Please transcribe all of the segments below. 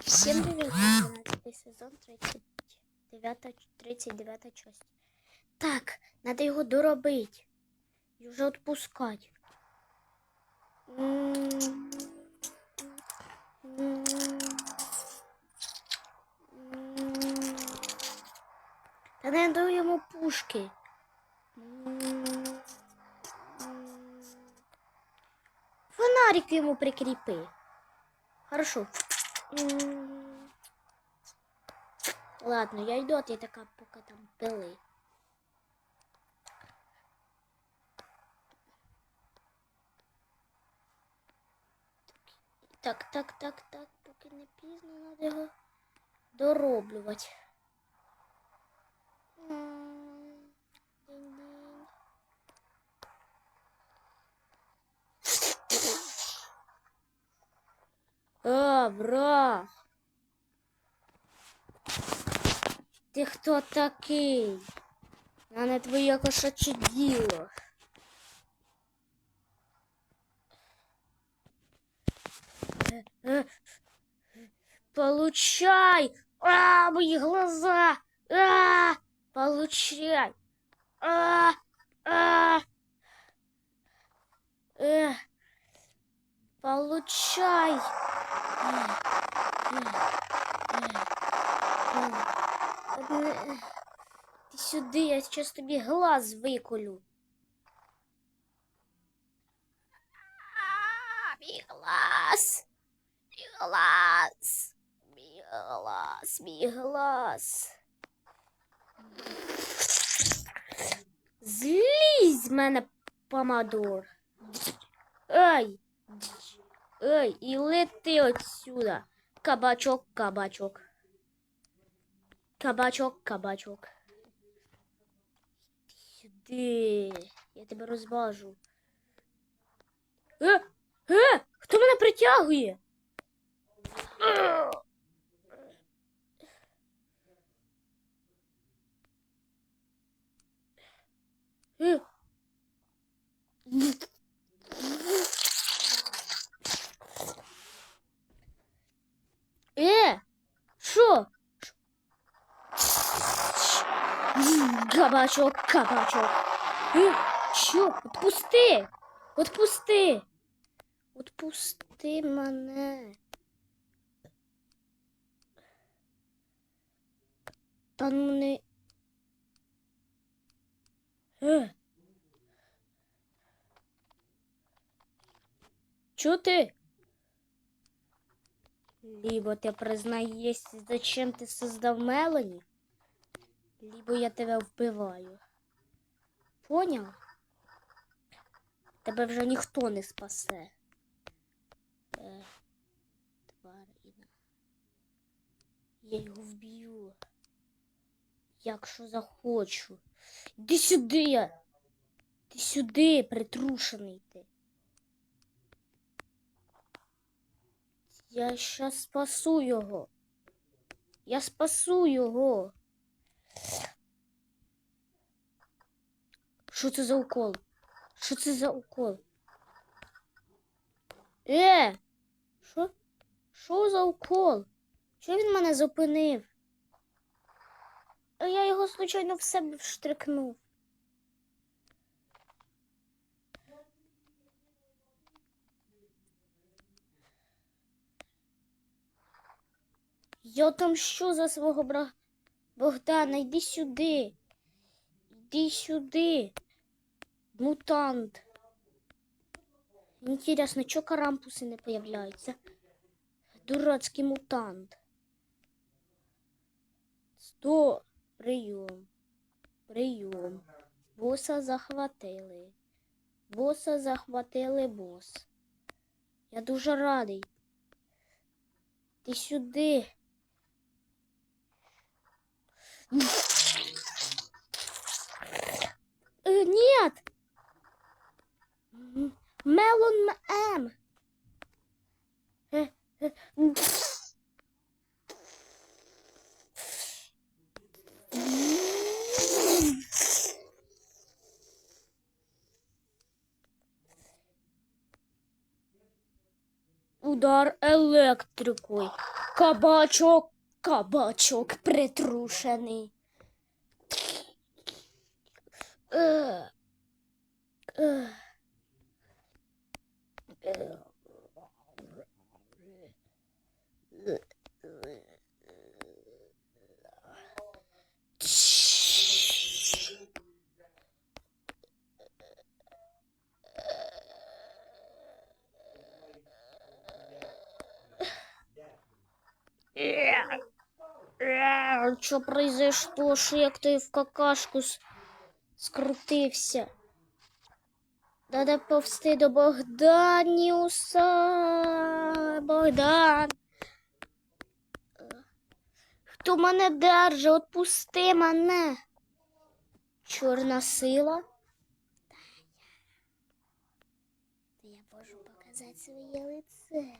Всем привет, 12 сезон, 39, 39 часть. Так, надо його доробити. І вже відпускати. Та не даю йому пушки. Фонарик йому прикріпи. Хорошо. Ладно, я йду, а ти така поки там пили. Так, так, так, так, поки не пізно, треба його дороблювати. А, бра. Ти хто такий? А не твоє кошаче діло. Е, е, Получай! А, мои глаза! А, получай! А, а, э, получай! Э, э, э, э, э. Ти сюди, я сейчас тобі глаз виколю. А, Мій глаз! Мій глаз! Мій глаз, мій глаз. Злізь з мене, помадор. Ай! Ай, і лети отсюда. Кабачок, кабачок. Кабачок, кабачок. Сюди. Я тебе розважу. Е, е, хто мене притягує? Е. Е. Що? Кабачок, кабачок. Е, що? Отпусти! Отпусти! Отпусти мене. Та ну не. Е. Ти? Либо ти признаєшся, зачем ти создав Мелані, либо я тебе вбиваю. Поняв? Тебе вже ніхто не спасе. Е, тварина. Я його вб'ю. Якщо захочу. Іди сюди. Ти сюди, притрушений ти. Я щас спасу його. Я спасу його. Що це за укол? Що це за укол? Е! Що? Що за укол? Чого він мене зупинив? А я його случайно в себе вштрикнув. Я отомщу за свого бра... Богдана, йди сюди. Йди сюди. Мутант. Интересно, чё карампусы не появляются? Дурацкий мутант. Сто. Прийом. Прийом. Боса захватили. Боса захватили бос. Я дуже радий. Ти сюди. Э, нет. Мелон э, э, М. Удар электрикой, Кабачок кабачок притрушений. Е, е. Що произошло? Як ти в какашку скрутився? Надо повсти до Богданіуса. Богдан. Хто мене держить? Отпусти мене. Чорна сила. Я можу показати своє лице.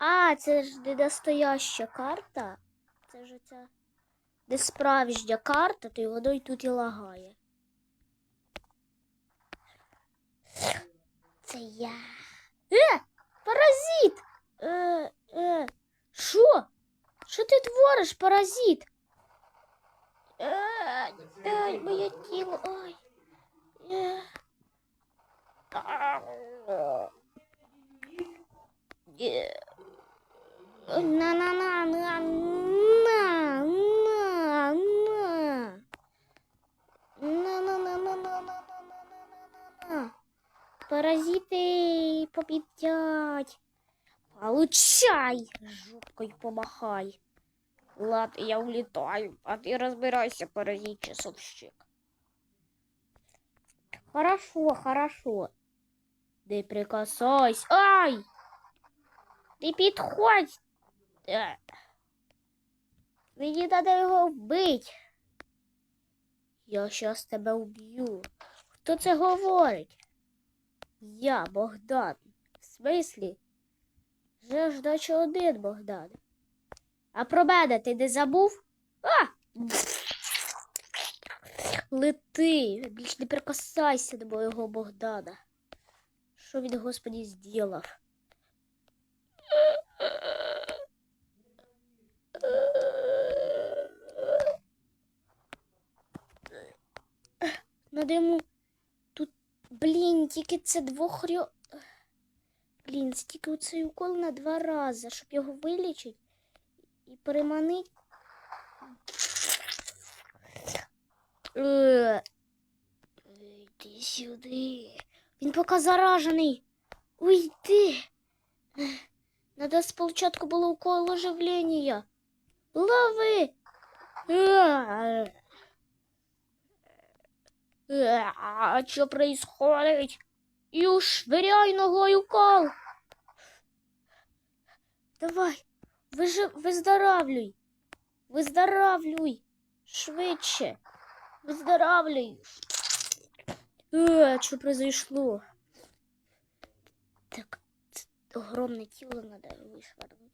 А, це ж не настояща карта. Це ж ця. Де справжня карта, то й воно й тут і лагає. Це я. Е! Паразит! Е, е, що? Що ти твориш, паразит? Е, ай, моє тіло, ой. Е. Е. На на на на на на на на на на на на на на на Паразити побідять. Получай! Жопкою помахай. Ладно, я улетаю, а ты разбирайся, паразит часовщик. Хорошо, хорошо. Не прикасайся. Ай! Не підходь. Мені треба його вбити. Я щас тебе вб'ю. Хто це говорить? Я, Богдан. В смислі? Вже ж наче один Богдан. А про мене ти не забув? А! Лети, більш не прикасайся до моєго Богдана. Що він, Господі, зділав? Надо йому тут, блін, тільки це двох рьо... Блін, це тільки укол на два рази, щоб його вилічити і переманити. Е, Йди сюди. Він поки заражений. Уйди. Надо спочатку було укол оживлення. Лови. Е, Э, А что происходит? И швыряй ногой укол. Давай, вижи, виздоравлюй. Виздоравлюй. Швидше. Виздоравлюй. Э, что произошло? Так, ц- огромное тело надо вышвырнуть.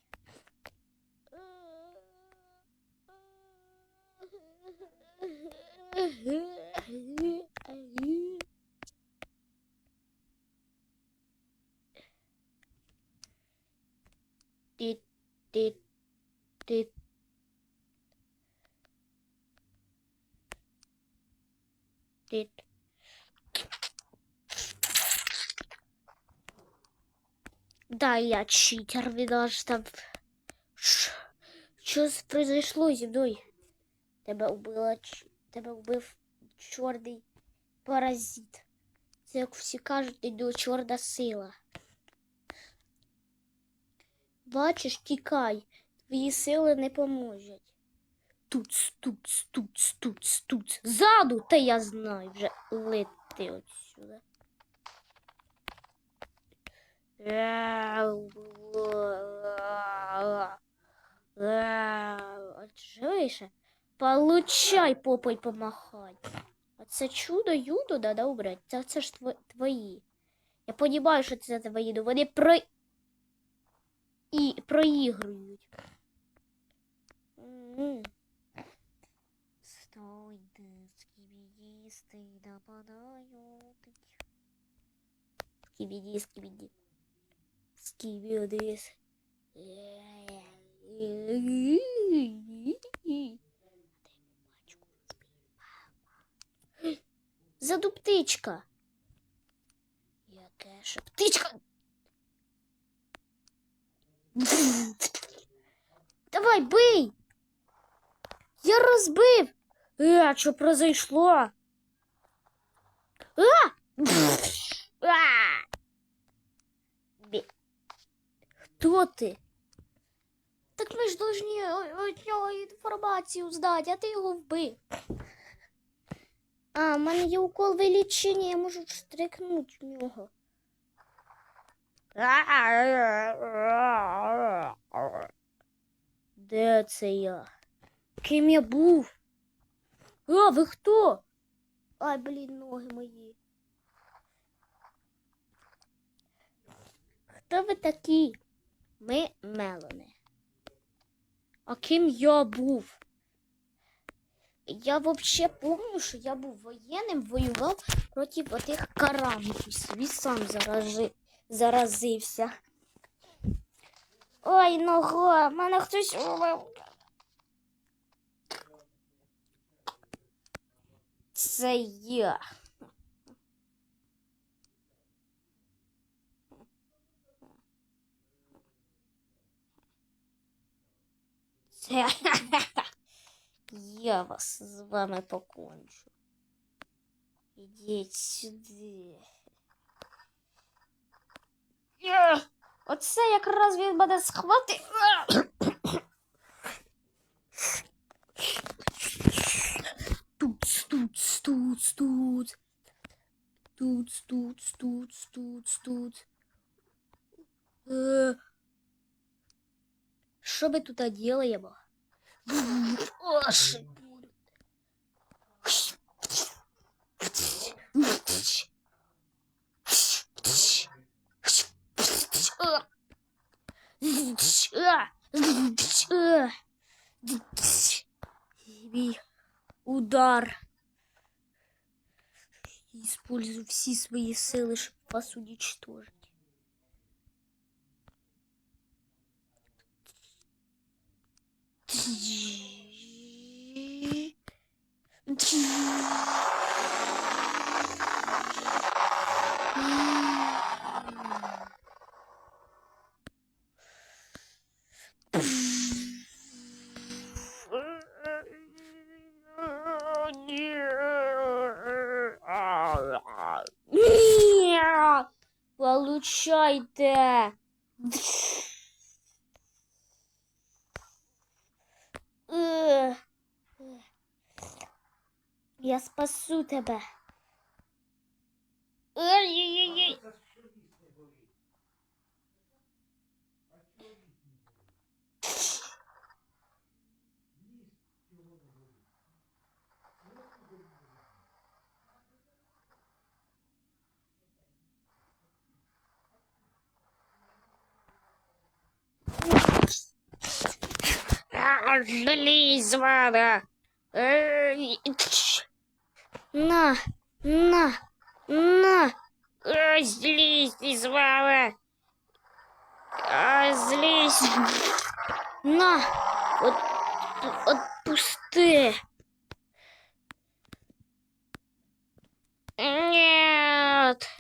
Ти, ти, ти. Да, я читер, видала, что... Что произошло земной? Тебя убила читер тебе вбив чорний паразит. Це, як всі кажуть, йду чорна сила. Бачиш, тікай, твої сили не поможуть. Туц, туц, туц, туц, туц. Ззаду, та я знаю, вже лети отсюда. Живіше? Получай попой помахай. А це чудо юдо да убрать. Це, це ж тво- твої. Я розумію, що це твої, але вони про... і проігрують. Стойте, скібіді, Терористи нападають. Скібіді, скібіді. Скібіді. Заду птичка. Яке ж птичка? Давай, бий! Я розбив! А, що произошло? А! А! Бі. Хто ти? Так ми ж должні від нього інформацію здати, а ти його вбив. А, в мене є укол вилічення, я можу штрикнути в нього. Де це я? Ким я був? А, ви хто? Ай, блін, ноги мої. Хто ви такі? Ми Мелони. А ким я був? Я взагалі пам'ятаю, що я був воєнним, воював проти отих карамбусів і сам заражи, заразився. Ой, нога, мене хтось убив. Це я. Це я вас з вами покончу. Ідіть сюди. Оце якраз він мене схватив. Тут, тут, тут, тут. Тут, тут, тут, тут, тут. Що ми тут делаємо? О, шипуль. Мій удар. Использую всі свої сили, щоб вас уничтожить. Ні! Тебе. Ой-ой-ой. Злізь з мене. Ей, тш. На, на, на. Ей, Злізь із мене. Ай, Злізь. На, от, отпусти. Нет.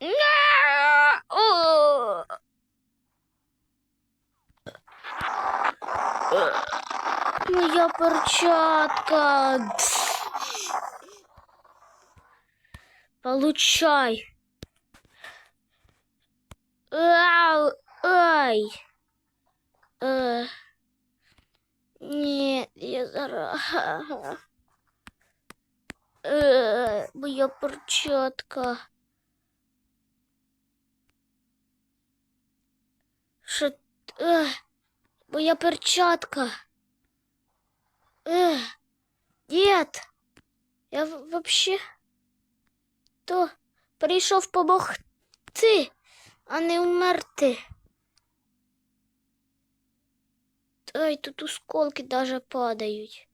На! Моя перчатка. Получай. Ау, ай. Э. Нет, я зараз. Э, моя перчатка. Що? Е, моя перчатка. Е, дід, я вообще то прийшов помогти, а не вмерти. Ай, тут осколки даже падають.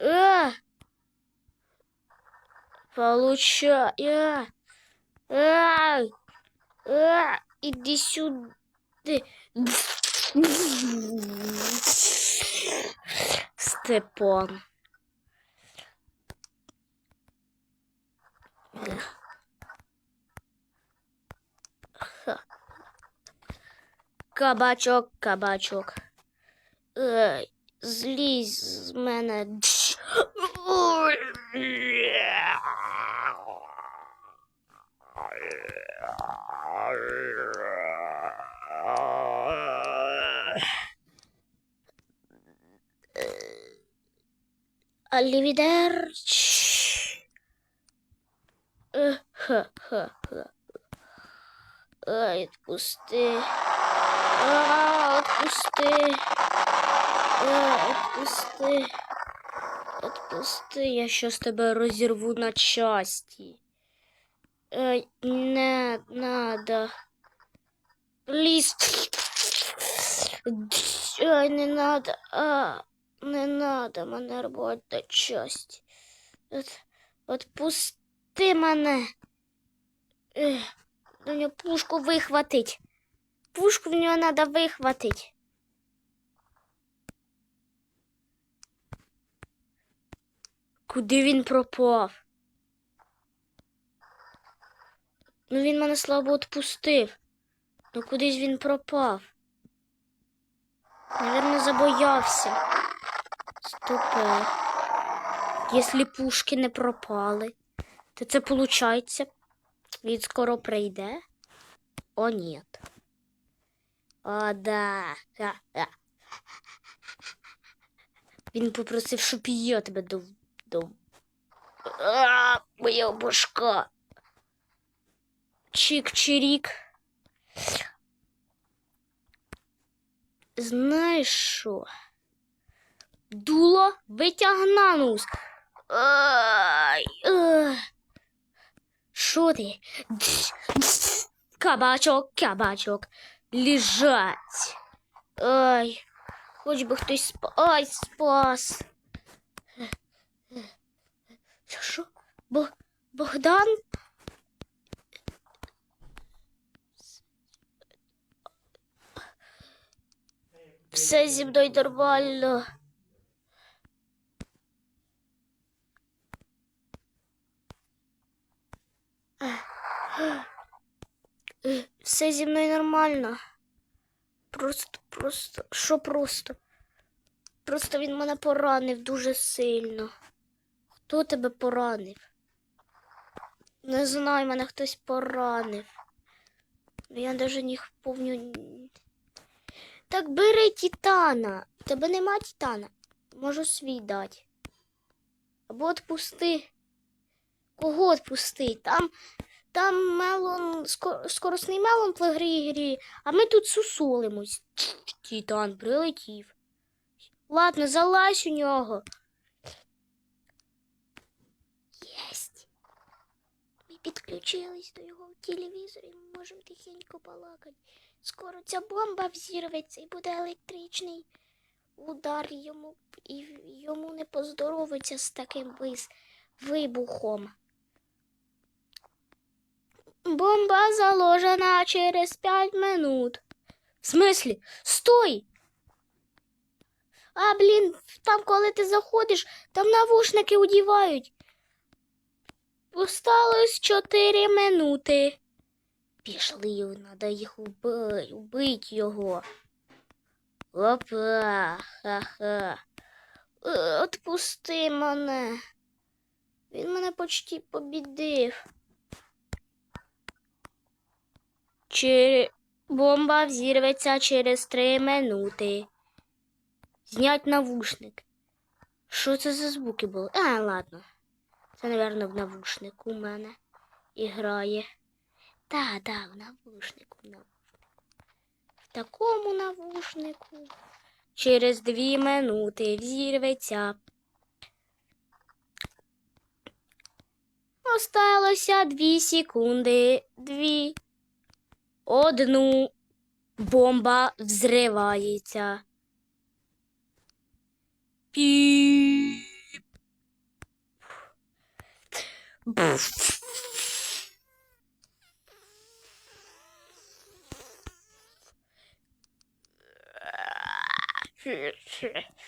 А! Получай. А! А! Иди сюда. Степан. Кабачок, кабачок. Ей, злізь з мене. Алівідерч. Е. Ай, отпусти. А, отпусти. А, отпусти. Отпусти, я щас тебе розірву на часті. Ай, не надо. Пліз. Ай, не надо. А, не надо мене на часті. От, отпусти мене. У нього пушку вихватить. Пушку в нього треба вихватить. Куди він пропав? Ну він мене слабо відпустив. Ну кудись він пропав. Наверно, забоявся. Стопе. Якщо пушки не пропали, то це виходить, він скоро прийде? О, нет. О, да. Ха-ха. Він попросив, щоб я тебе до... до... А, моя башка. Чик-чирік. Знаєш що? Дуло витягнанус. Що ти? Кабачок, кабачок. Лежать. Ай, хоч би хтось спас. Ай, спас. Що? Бо... Богдан? Все зі мною нормально. Все зі мною нормально. Просто, просто, що просто? Просто він мене поранив дуже сильно. Хто тебе поранив? Не знаю, мене хтось поранив. Я навіть не помню. Так бери Титана. Тебе нема Титана. Можу свій дати. Або відпусти. Кого відпусти? Там там мелон, ско- скоросний мелон в грі грі, а ми тут сусулимось. Титан прилетів. Ладно, залазь у нього. Єсть. Ми підключились до його телевізора і ми можемо тихенько балакати. Скоро ця бомба взірветься і буде електричний удар йому, і йому не поздоровиться з таким вибухом. Бомба заложена через пять минут. В смислі? Стой! А, блін, там, коли ти заходиш, там навушники одівають. Осталось 4 минути. Пішли, треба їх убити, убити його. Опа, ха-ха. Е, Отпусти мене. Він мене почти побідив. Чи бомба взірветься через три минути. Знять навушник. Що це за звуки були? А, ладно. Це, напевно, в навушнику у мене і грає. Та, да, в навушнику, в навушнику. В такому навушнику. Через дві минути взірветься. Осталося дві секунди. Дві. Одну. Бомба взривається. Піп. А! Е,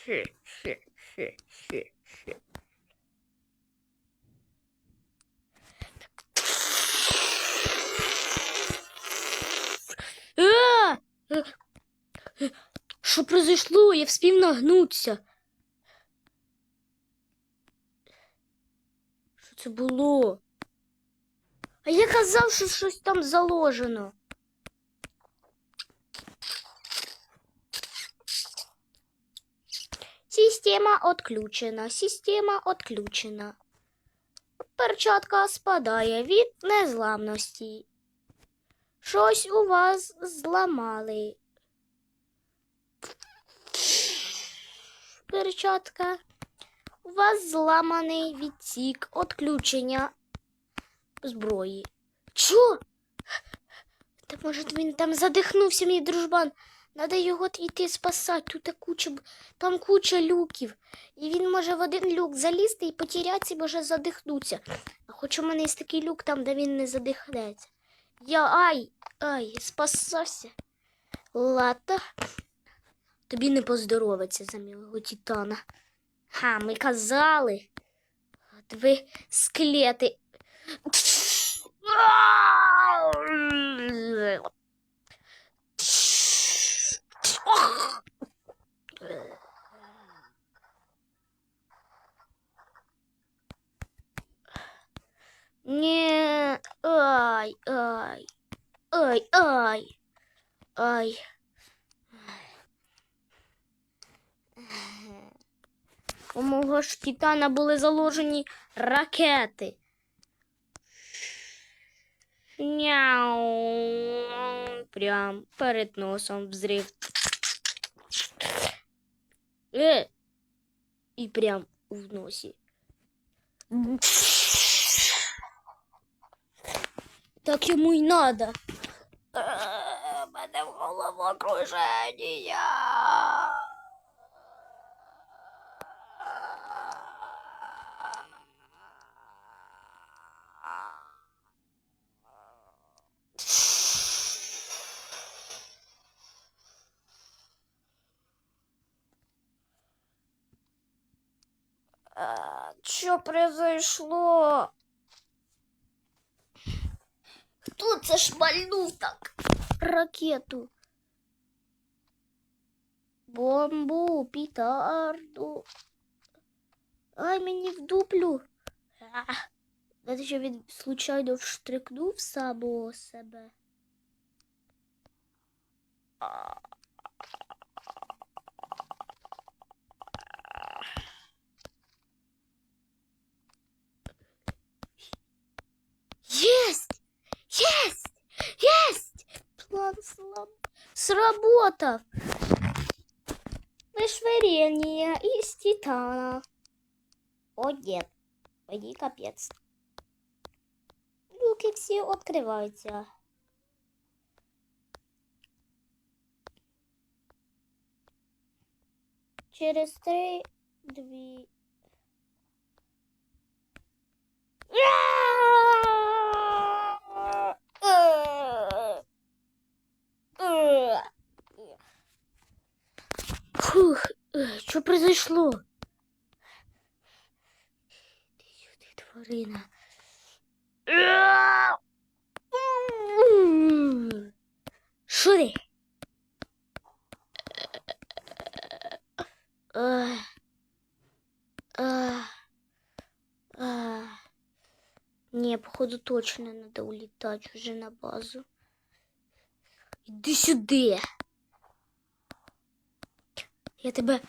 е, Що произошло? Я вспів нагнутися. Що це було? А я казав, що щось там заложено. Система отключена, система отключена. Перчатка спадає від незламності. Щось у вас зламали. Перчатка. У вас зламаний відсік отключення зброї. Чо? Та може він там задихнувся, мій дружбан. Надо його йти спасати. Тут куча, там куча люків. І він може в один люк залізти і потерятися, може задихнутися. А хоч у мене є такий люк там, де він не задихнеться. Я ай, ай, спасався. Лата. Тобі не поздоровиться за мілого титана. Ха, ми казали. От ви склети. Не, ай, ай, ай, ай, ай. У мого ж титана були заложені ракети. Няу. Прям перед носом взрив. Е. І прям в носі. Так йому й надо. Е, Мене в головокруження. Что произошло? Хто це шмальнув так? Ракету. Бомбу, пітарду. Ай, мені в дуплю. А, Знаєте, що він случайно вштрикнув самого себе. А. План слаб... сработав. Вышвырение из титана. О, нет. Мені капець. Люки всі відкриваються. Через три, дві. Фух, що произошло? Ти сюди, тварина. Ах. Ах. Не, походу точно надо улетать уже на базу. Иди сюда. Я тебе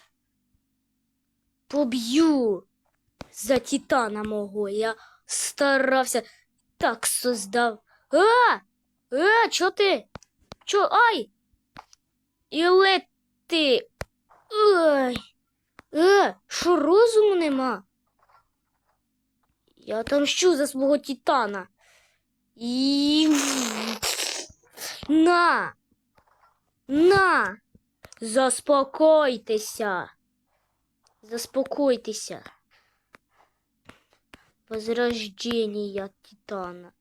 поб'ю за титана мого. Я старався так создав. А! А, чо ти? Чо? Ай! І лети. Ай! Е, що розуму нема? Я отомщу за свого титана. І... На! На! Заспокойтеся. Заспокойтеся. Возрождение Титана.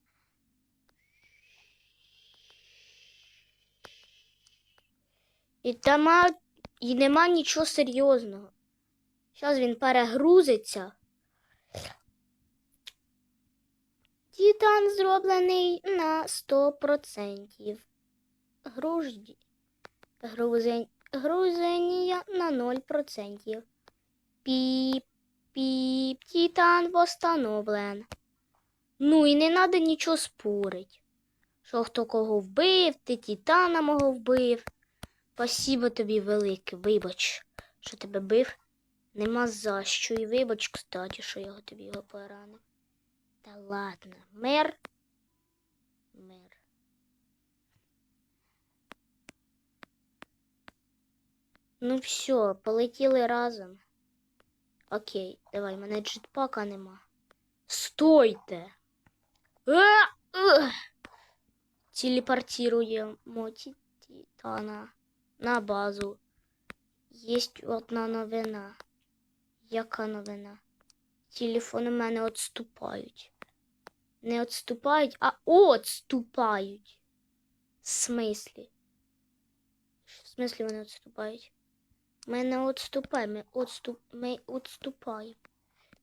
І тама, і нема нічого серйозного. Зараз він перегрузиться. Титан зроблений на 100%. Гружді. Грузень, грузення на 0%. Піп, піп, Титан восстановлен. Ну і не треба нічого спорить. Що хто кого вбив, ти Титана мого вбив. Спасибо тобі велике, вибач, що тебе бив. Нема за що. І вибач, кстати, що я тобі його поранив. Та ладно, мир. Мир. Ну все, полетіли разом. Окей, давай, мене джетпака нема. Стойте! А! Ух! Телепортируємо Титана на базу. Єсть одна новина. Яка новина? Телефони в мене відступають. Не відступають, а отступають. В смислі? В смислі вони відступають? Ми не відступаємо, відступ... ми відступаємо.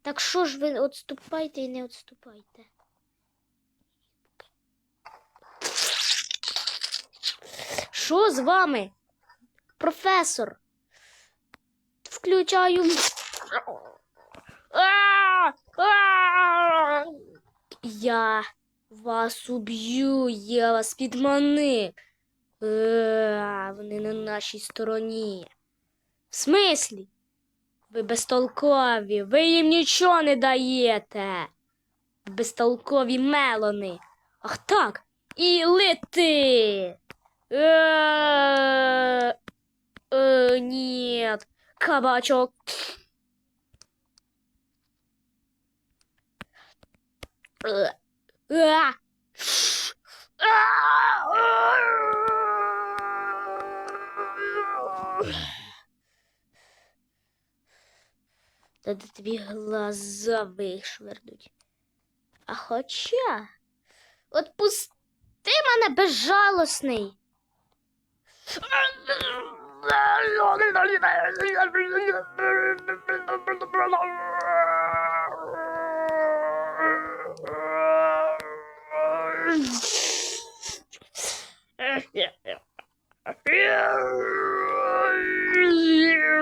Так що ж ви відступаєте і не відступайте? Що з вами? Професор. Включаю. Я вас уб'ю, я вас підманив. Е, Вони на нашій стороні. В смислі? Ви безтолкові, ви їм нічого не даєте. Безтолкові мелони. Ах так, і лети. Е, е, Нет, кабачок. Е, де тобі глаза вишвернуть. А хоча, от пусти мене безжалосний.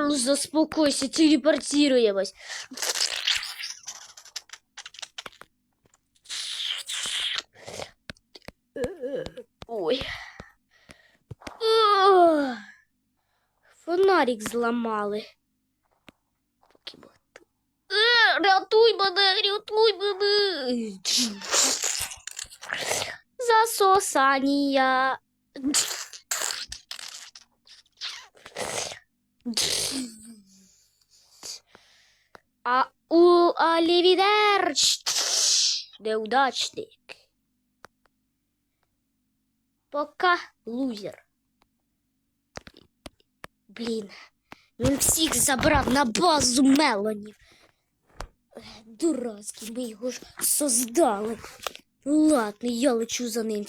Заспокойся, телепортируемось. Ой. Ох. Фонарик зламали. Е, Рятуй мене, рятуй мене. Засосання. А у Олівідерч. Неудачник. Пока лузер. Блін, він всіх забрав на базу Мелонів. Ех, Дурацький, ми його ж создали. Ладно, я лечу за ним.